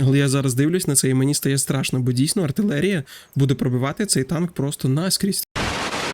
Але я зараз дивлюсь на це, і мені стає страшно, бо дійсно артилерія буде пробивати цей танк просто наскрізь.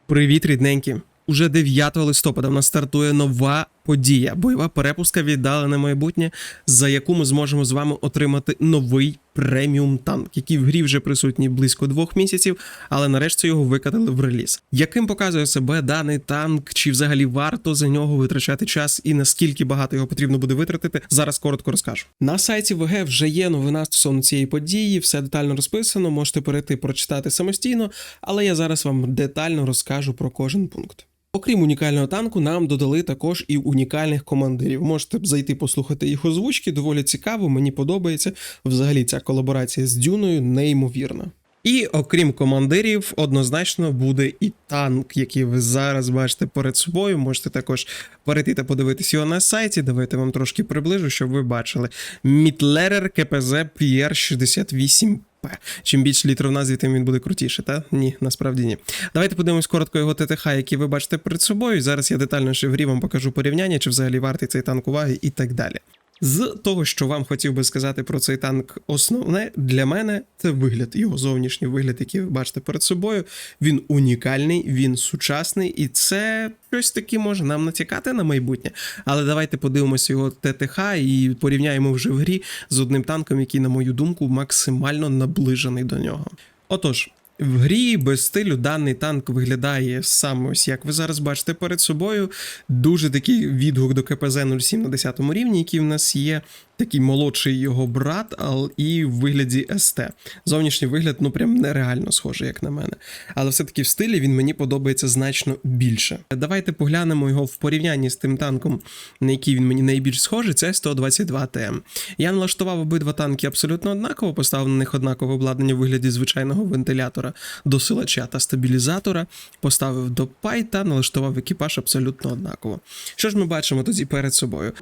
Привіт, рідненькі! Уже 9 листопада в нас стартує нова подія, бойова перепустка віддалене майбутнє, за яку ми зможемо з вами отримати новий преміум танк, який в грі вже присутній близько двох місяців, але нарешті його викатали в реліз. Яким показує себе даний танк, чи взагалі варто за нього витрачати час і наскільки багато його потрібно буде витратити, зараз коротко розкажу. На сайті ВГ вже є новина стосовно цієї події, все детально розписано, можете перейти прочитати самостійно, але я зараз вам детально розкажу про кожен пункт. Окрім унікального танку, нам додали також і унікальних командирів. Можете зайти послухати їх озвучки, доволі цікаво, мені подобається. Взагалі ця колаборація з Дюною неймовірна. І окрім командирів, однозначно буде і танк, який ви зараз бачите перед собою. Можете також перейти та подивитись його на сайті. Давайте вам трошки приближу, щоб ви бачили. Мітлерер КПЗ PR68 П. Чим більше літер в назві, тим він буде крутіше, та? Ні, насправді ні. Давайте подивимось коротко його ТТХ, який ви бачите перед собою. Зараз я детально ще в вам покажу порівняння, чи взагалі вартий цей танк уваги і так далі. З того, що вам хотів би сказати про цей танк, основне для мене це вигляд, його зовнішній вигляд, який ви бачите перед собою. Він унікальний, він сучасний, і це щось таке може нам натякати на майбутнє. Але давайте подивимося його ТТХ і порівняємо вже в грі з одним танком, який, на мою думку, максимально наближений до нього. Отож. В грі без стилю даний танк виглядає саме ось як ви зараз бачите перед собою. Дуже такий відгук до КПЗ 07 на 10 рівні, який в нас є. Такий молодший його брат, ал і в вигляді СТ. Зовнішній вигляд, ну прям нереально схожий, як на мене. Але все-таки в стилі він мені подобається значно більше. Давайте поглянемо його в порівнянні з тим танком, на який він мені найбільш схожий, це 122 ТМ. Я налаштував обидва танки абсолютно однаково, поставив на них однакове обладнання в вигляді звичайного вентилятора, досилача та стабілізатора, поставив до пай та налаштував екіпаж абсолютно однаково. Що ж ми бачимо тоді перед собою?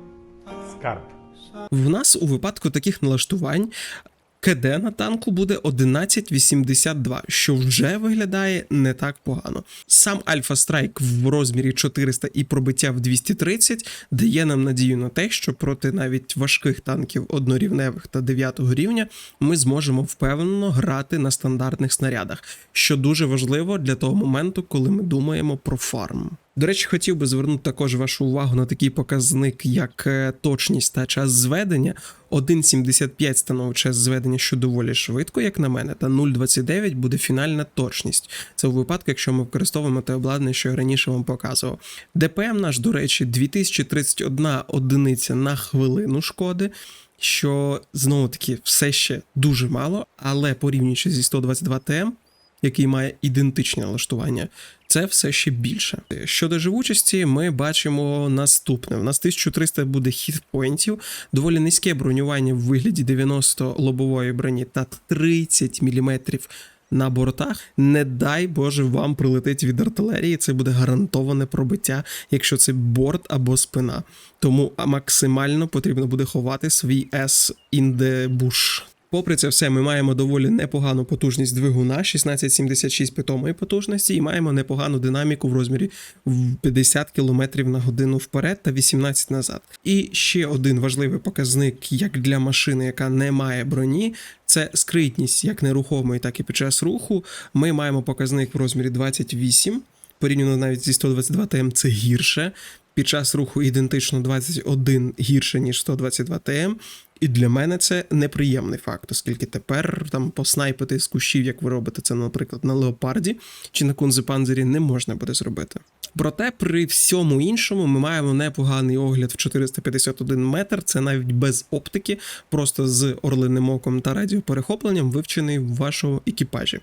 Скарб. В нас у випадку таких налаштувань КД на танку буде 1182, що вже виглядає не так погано. Сам Альфа Страйк в розмірі 400 і пробиття в 230 дає нам надію на те, що проти навіть важких танків однорівневих та 9 рівня ми зможемо впевнено грати на стандартних снарядах, що дуже важливо для того моменту, коли ми думаємо про фарм. До речі, хотів би звернути також вашу увагу на такий показник, як е, точність та час зведення. 1,75 становить час зведення, що доволі швидко, як на мене, та 0,29 буде фінальна точність. Це у випадку, якщо ми використовуємо те обладнання, що я раніше вам показував. ДПМ наш, до речі, 2031 одиниця на хвилину шкоди. Що знову таки все ще дуже мало, але порівнюючи зі 122 ТМ, який має ідентичне налаштування, це все ще більше. Щодо живучості, ми бачимо наступне: у нас 1300 буде хітпоінтів, доволі низьке бронювання в вигляді 90 лобової броні та 30 мм на бортах. Не дай Боже, вам прилетить від артилерії. Це буде гарантоване пробиття, якщо це борт або спина. Тому максимально потрібно буде ховати свій the bush. Попри це все, ми маємо доволі непогану потужність двигуна 1676 питомої потужності, і маємо непогану динаміку в розмірі 50 км на годину вперед та 18 назад. І ще один важливий показник, як для машини, яка не має броні, це скритність як нерухомої, так і під час руху. Ми маємо показник в розмірі 28, порівняно навіть зі 122 ТМ це гірше. Під час руху ідентично 21 гірше, ніж 122 ТМ. І для мене це неприємний факт, оскільки тепер там поснайпити з кущів, як ви робите це, наприклад, на леопарді чи на кунзепанзері, не можна буде зробити. Проте при всьому іншому ми маємо непоганий огляд в 451 метр. Це навіть без оптики, просто з орлиним оком та радіоперехопленням вивчений в вашому екіпажі.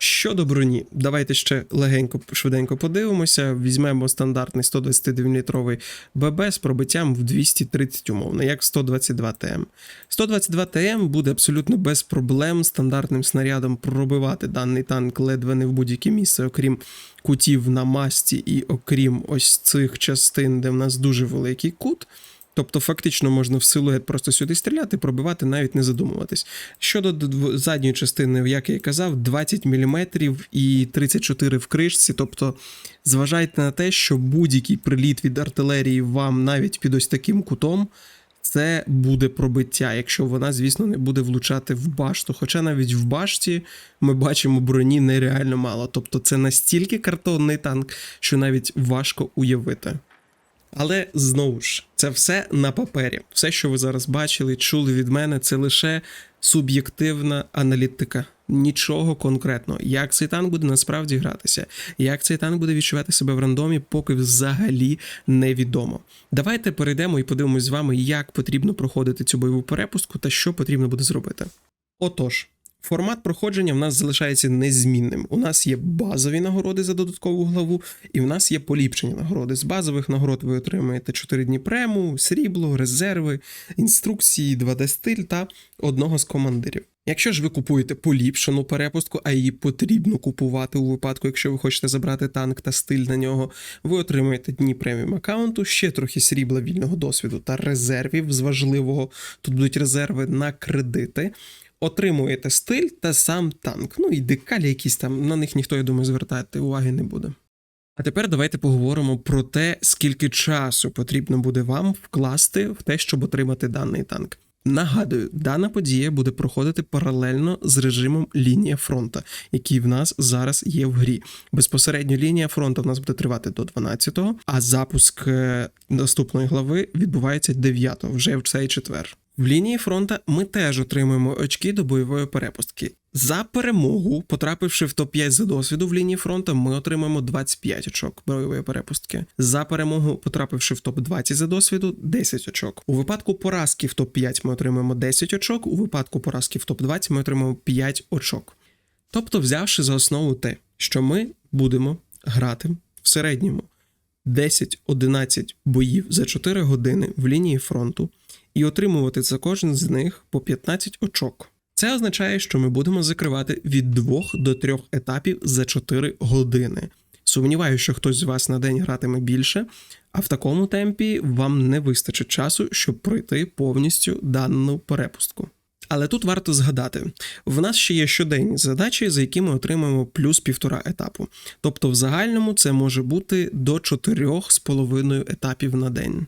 Щодо броні, давайте ще легенько швиденько подивимося. Візьмемо стандартний 129-літровий ББ з пробиттям в 230 умовно, як 122 ТМ. 122 ТМ буде абсолютно без проблем стандартним снарядом пробивати даний танк ледве не в будь-яке місце, окрім кутів на масті і окрім ось цих частин, де в нас дуже великий кут. Тобто, фактично можна в силует просто сюди стріляти, пробивати, навіть не задумуватись. Щодо задньої частини, як я і казав, 20 мм і 34 в кришці. Тобто, зважайте на те, що будь-який приліт від артилерії вам навіть під ось таким кутом. це буде пробиття, якщо вона, звісно, не буде влучати в башту. Хоча навіть в башті ми бачимо броні нереально мало. Тобто це настільки картонний танк, що навіть важко уявити. Але знову ж, це все на папері. Все, що ви зараз бачили, чули від мене, це лише суб'єктивна аналітика. Нічого конкретного. Як цей танк буде насправді гратися, як цей танк буде відчувати себе в рандомі, поки взагалі невідомо. Давайте перейдемо і подивимось з вами, як потрібно проходити цю бойову перепустку та що потрібно буде зробити. Отож. Формат проходження в нас залишається незмінним. У нас є базові нагороди за додаткову главу, і в нас є поліпшені нагороди. З базових нагород ви отримаєте 4 дні прему, срібло, резерви, інструкції, 2D-стиль та одного з командирів. Якщо ж ви купуєте поліпшену перепустку, а її потрібно купувати у випадку, якщо ви хочете забрати танк та стиль на нього, ви отримаєте дні преміум аккаунту, ще трохи срібла вільного досвіду та резервів з важливого. Тут будуть резерви на кредити. Отримуєте стиль та сам танк. Ну і декалі якісь там, на них ніхто, я думаю, звертати уваги не буде. А тепер давайте поговоримо про те, скільки часу потрібно буде вам вкласти в те, щоб отримати даний танк. Нагадую, дана подія буде проходити паралельно з режимом лінія фронта, який в нас зараз є в грі. Безпосередньо лінія фронту в нас буде тривати до 12-го, а запуск е, наступної глави відбувається 9-го, вже в цей четвер. В лінії фронта ми теж отримуємо очки до бойової перепустки. За перемогу, потрапивши в топ-5 за досвіду в лінії фронту, ми отримаємо 25 очок бойової перепустки. За перемогу, потрапивши в топ-20 за досвіду, 10 очок. У випадку поразки в топ-5 ми отримаємо 10 очок, у випадку поразки в топ-20 ми отримаємо 5 очок. Тобто, взявши за основу те, що ми будемо грати в середньому 10-11 боїв за 4 години в лінії фронту і отримувати за кожен з них по 15 очок. Це означає, що ми будемо закривати від 2 до 3 етапів за 4 години. Сумніваюся, що хтось з вас на день гратиме більше, а в такому темпі вам не вистачить часу, щоб пройти повністю дану перепустку. Але тут варто згадати: в нас ще є щоденні задачі, за які ми отримаємо плюс півтора етапу. Тобто, в загальному це може бути до 4,5 етапів на день.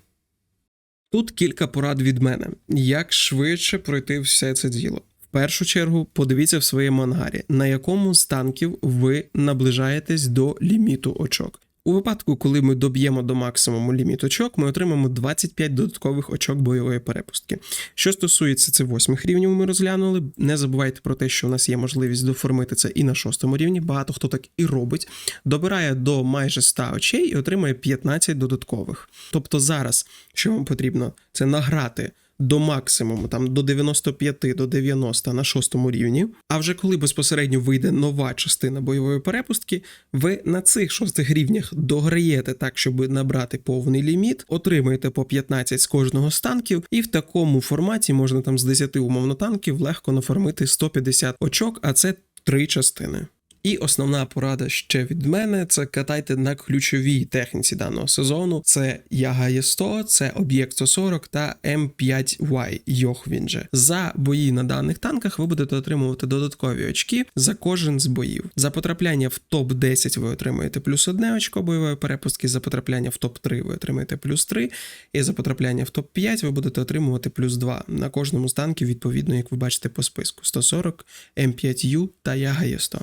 Тут кілька порад від мене, як швидше пройти все це діло. В першу чергу подивіться в своєму ангарі, на якому з танків ви наближаєтесь до ліміту очок. У випадку, коли ми доб'ємо до максимуму ліміт очок, ми отримаємо 25 додаткових очок бойової перепустки. Що стосується це восьмих рівнів, ми розглянули. Не забувайте про те, що у нас є можливість доформити це і на шостому рівні. Багато хто так і робить. Добирає до майже 100 очей і отримує 15 додаткових. Тобто зараз, що вам потрібно, це награти до максимуму, там до 95 до 90 на шостому рівні. А вже коли безпосередньо вийде нова частина бойової перепустки, ви на цих шостих рівнях дограєте так, щоб набрати повний ліміт, отримуєте по 15 з кожного з танків, і в такому форматі можна там з 10 умовно танків легко нафармити 150 очок, а це три частини. І основна порада ще від мене це катайте на ключовій техніці даного сезону. Це Яга Є100, це Об'єкт 140 та М5Y Йох він же. За бої на даних танках ви будете отримувати додаткові очки за кожен з боїв. За потрапляння в топ-10 ви отримаєте плюс одне очко бойової перепустки, за потрапляння в топ-3 ви отримаєте плюс 3, і за потрапляння в топ-5 ви будете отримувати плюс 2 на кожному з танків, відповідно, як ви бачите по списку: 140, М5Ю та Яга Є100.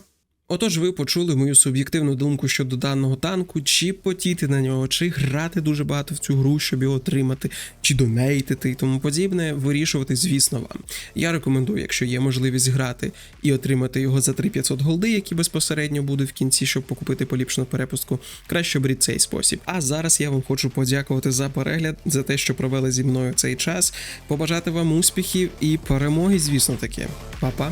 Отож, ви почули мою суб'єктивну думку щодо даного танку, чи потіти на нього, чи грати дуже багато в цю гру, щоб його отримати, чи донейтити і тому подібне, вирішувати, звісно, вам. Я рекомендую, якщо є можливість грати і отримати його за 3500 голди, які безпосередньо будуть в кінці, щоб покупити поліпшену перепустку, краще беріть цей спосіб. А зараз я вам хочу подякувати за перегляд, за те, що провели зі мною цей час, побажати вам успіхів і перемоги, звісно таки. Па-па!